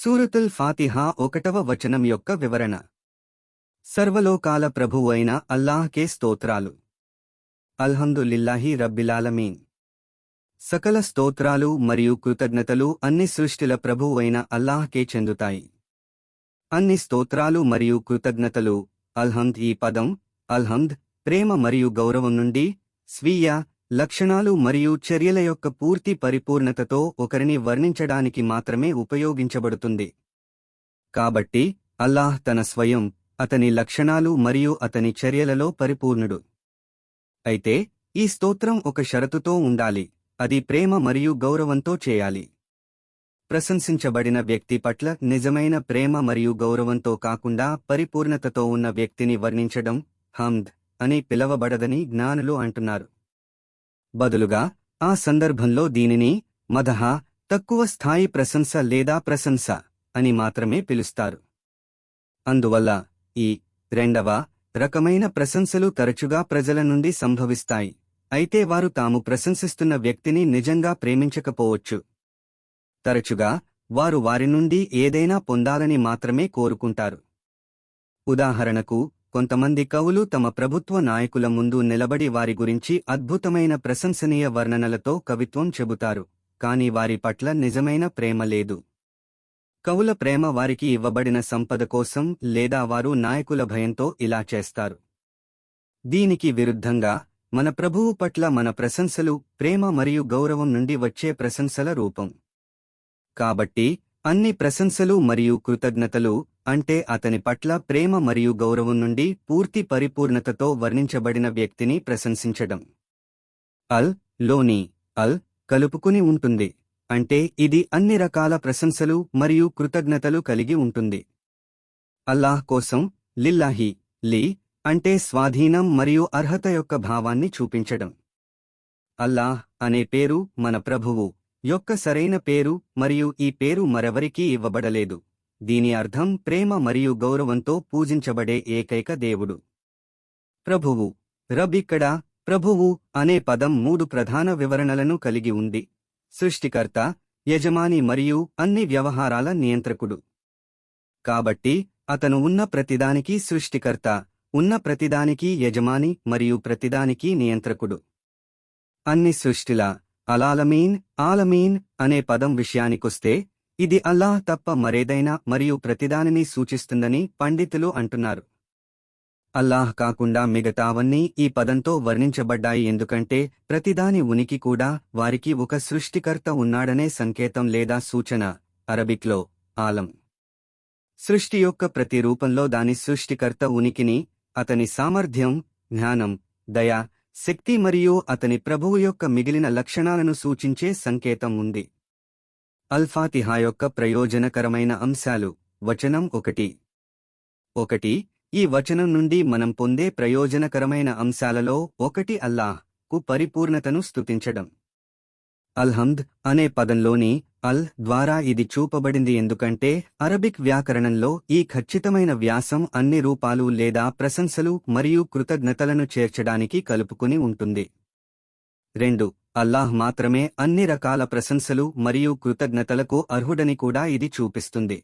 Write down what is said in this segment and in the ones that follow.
సూరతుల్ ఫాతిహా ఒకటవ వచనం యొక్క వివరణ. సర్వలోకాల ప్రభువు అయిన అల్లాహకే స్తోత్రాలు. అల్హందులిల్లాహి రబ్బిలాలమీన్. సకల స్తోత్రాలు మరియు కృతజ్ఞతలు అన్ని సృష్టిల ప్రభువైన అయిన అల్లాహ్కే చెందుతాయి. అన్ని స్తోత్రాలు మరియు కృతజ్ఞతలు అల్హంద్ ఈ పదం అల్హంద్ ప్రేమ మరియు గౌరవం నుండి స్వీయ లక్షణాలు మరియు చర్యల యొక్క పూర్తి పరిపూర్ణతతో ఒకరిని వర్ణించడానికి మాత్రమే ఉపయోగించబడుతుంది. కాబట్టి అల్లాహ్ తన స్వయం అతని లక్షణాలు మరియు అతని చర్యలలో పరిపూర్ణుడు. అయితే ఈ స్తోత్రం ఒక షరతుతో ఉండాలి అది ప్రేమ మరియు గౌరవంతో చేయాలి. ప్రశంసించబడిన వ్యక్తి పట్ల నిజమైన ప్రేమ మరియు గౌరవంతో కాకుండా పరిపూర్ణతతో ఉన్న వ్యక్తిని వర్ణించడం హమ్ద్ అని పిలవబడదని జ్ఞానులు అంటున్నారు. బదులుగా ఆ సందర్భంలో దీనిని మదహ తక్కువ స్థాయి ప్రశంస లేదా ప్రశంస అని మాత్రమే పిలుస్తారు. అందువల్ల ఈ రెండవ రకమైన ప్రశంసలు తరచుగా ప్రజల నుండి సంభవిస్తాయి. అయితే వారు తాము ప్రశంసిస్తున్న వ్యక్తిని నిజంగా ప్రేమించకపోవచ్చు. తరచుగా వారు వారి నుండి ఏదైనా పొందాలని మాత్రమే కోరుకుంటారు. ఉదాహరణకు కొంతమంది కవులు తమ ప్రభుత్వ నాయకుల ముందు నిలబడి వారి గురించి అద్భుతమైన ప్రశంసనీయ వర్ణనలతో కవిత్వం చెబుతారు కాని వారి పట్ల నిజమైన ప్రేమ లేదు. కవుల ప్రేమ వారికి ఇవ్వబడిన సంపద కోసం లేదా వారు నాయకుల భయంతో ఇలా చేస్తారు. దీనికి విరుద్ధంగా మన ప్రభువు పట్ల మన ప్రశంసలు ప్రేమ మరియు గౌరవం నుండి వచ్చే ప్రశంసల రూపం. కాబట్టి అన్ని ప్రశంసలు మరియు కృతజ్ఞతలు అంటే అతని పట్ల ప్రేమ మరియు గౌరవం నుండి పూర్తి పరిపూర్ణతతో వర్ణించబడిన వ్యక్తిని ప్రశంసించడం. అల్లోని అల్ కలుపుకుని ఉంటుంది. అంటే ఇది అన్ని రకాల ప్రశంసలు మరియు కృతజ్ఞతలు కలిగి ఉంటుంది. అల్లాహ్ కోసం లిల్లాహి లీ అంటే స్వాధీనం మరియు అర్హత యొక్క భావాన్ని చూపించడం. అల్లాహ్ అనే పేరు మన ప్రభువు. యొక్క సరైన పేరు మరియు ఈ పేరు మరెవరికీ ఇవ్వబడలేదు. దీని అర్థం ప్రేమ మరియు గౌరవంతో పూజించబడే ఏకైక దేవుడు. ప్రభువు. రబ్ ఇక్కడ ప్రభువు అనే పదం మూడు ప్రధాన వివరణలను కలిగి ఉంది. సృష్టికర్త యజమాని మరియు అన్ని వ్యవహారాల నియంత్రకుడు. కాబట్టి అతను ఉన్న ప్రతిదానికి సృష్టికర్త ఉన్న ప్రతిదానికి యజమాని మరియు ప్రతిదానికి నియంత్రకుడు. అన్ని సృష్టిలా అలాలమీన్ ఆలమీన్ అనే పదం విషయానికొస్తే ఇది అల్లాహ్ తప్ప మరేదైనా మరియు ప్రతిదానిని సూచిస్తుందని పండితులు అంటున్నారు. అల్లాహ్ కాకుండా మిగతావన్నీ ఈ పదంతో వర్ణించబడ్డాయి ఎందుకంటే ప్రతిదాని ఉనికి కూడా వారికి ఒక సృష్టికర్త ఉన్నాడనే సంకేతం లేదా సూచన అరబిక్లో ఆలం. సృష్టి యొక్క ప్రతి రూపంలో దాని సృష్టికర్త ఉనికిని అతని సామర్థ్యం జ్ఞానం దయ శక్తి మరియు అతని ప్రభువు యొక్క మిగిలిన లక్షణాలను సూచించే సంకేతం ఉంది. అల్ఫాతిహా యొక్క ప్రయోజనకరమైన అంశాలు. వచనం ఒకటి. ఒకటి. ఈ వచనం నుండి మనం పొందే ప్రయోజనకరమైన అంశాలలో ఒకటి అల్లాహ్కు పరిపూర్ణతను స్తుతించడం. అల్హంద్ అనే పదంలోని అల్ ద్వారా ఇది చూపబడింది ఎందుకంటే అరబిక్ వ్యాకరణంలో ఈ ఖచ్చితమైన వ్యాసం అన్ని రూపాలు లేదా ప్రశంసలు మరియు కృతజ్ఞతలను చేర్చడానికి కలుపుకుని ఉంటుంది. రెండు అల్లాహ్ మాత్రమే అన్ని రకాల ప్రశంసలు మరియు కృతజ్ఞతలకు అర్హుడని కూడా ఇది చూపిస్తుంది.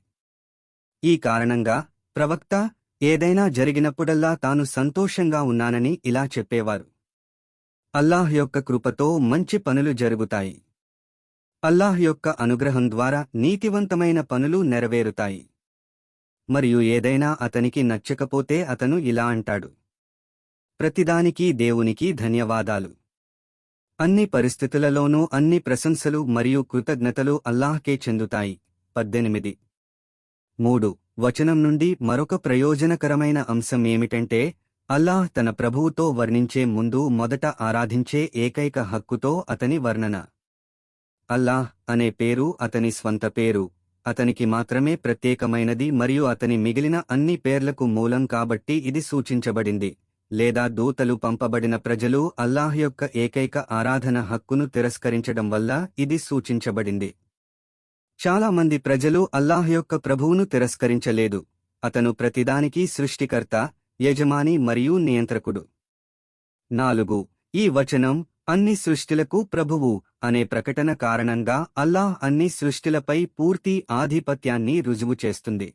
ఈ కారణంగా ప్రవక్త ఏదైనా జరిగినప్పుడల్లా తాను సంతోషంగా ఉన్నానని ఇలా చెప్పేవారు. అల్లాహ్ యొక్క కృపతో మంచి పనులు జరుగుతాయి. అల్లాహ్ యొక్క అనుగ్రహం ద్వారా నీతివంతమైన పనులు నెరవేరుతాయి. మరియు ఏదైనా అతనికి నచ్చకపోతే అతను ఇలా అంటాడు. ప్రతిదానికి దేవునికి ధన్యవాదాలు. అన్ని పరిస్థితులలోనూ అన్ని ప్రశంసలు మరియు కృతజ్ఞతలు అల్లాహ్కే చెందుతాయి. పద్దెనిమిది. మూడు. వచనం నుండి మరొక ప్రయోజనకరమైన అంశం ఏమిటంటే అల్లాహ్ తన ప్రభువుతో వర్ణించే ముందు మొదట ఆరాధించే ఏకైక హక్కుతో అతని వర్ణన. అల్లాహ్ అనే పేరు అతని స్వంత పేరు. అతనికి మాత్రమే ప్రత్యేకమైనది మరియు అతని మిగిలిన అన్ని పేర్లకు మూలం కాబట్టి ఇది సూచించబడింది. లేదా దూతలు పంపబడిన ప్రజలు అల్లాహ్ యొక్క ఏకైక ఆరాధన హక్కును తిరస్కరించడం వల్ల ఇది సూచించబడింది. చాలామంది ప్రజలు అల్లాహ్ యొక్క ప్రభువును తిరస్కరించలేదు. అతను ప్రతిదానికి సృష్టికర్త యజమాని మరియు నియంత్రకుడు. నాలుగు ఈ వచనం అన్ని సృష్టిలకు ప్రభువు అనే ప్రకటన కారణంగా అల్లాహ్ అన్ని సృష్టిలపై పూర్తి ఆధిపత్యాన్ని రుజువు చేస్తుంది.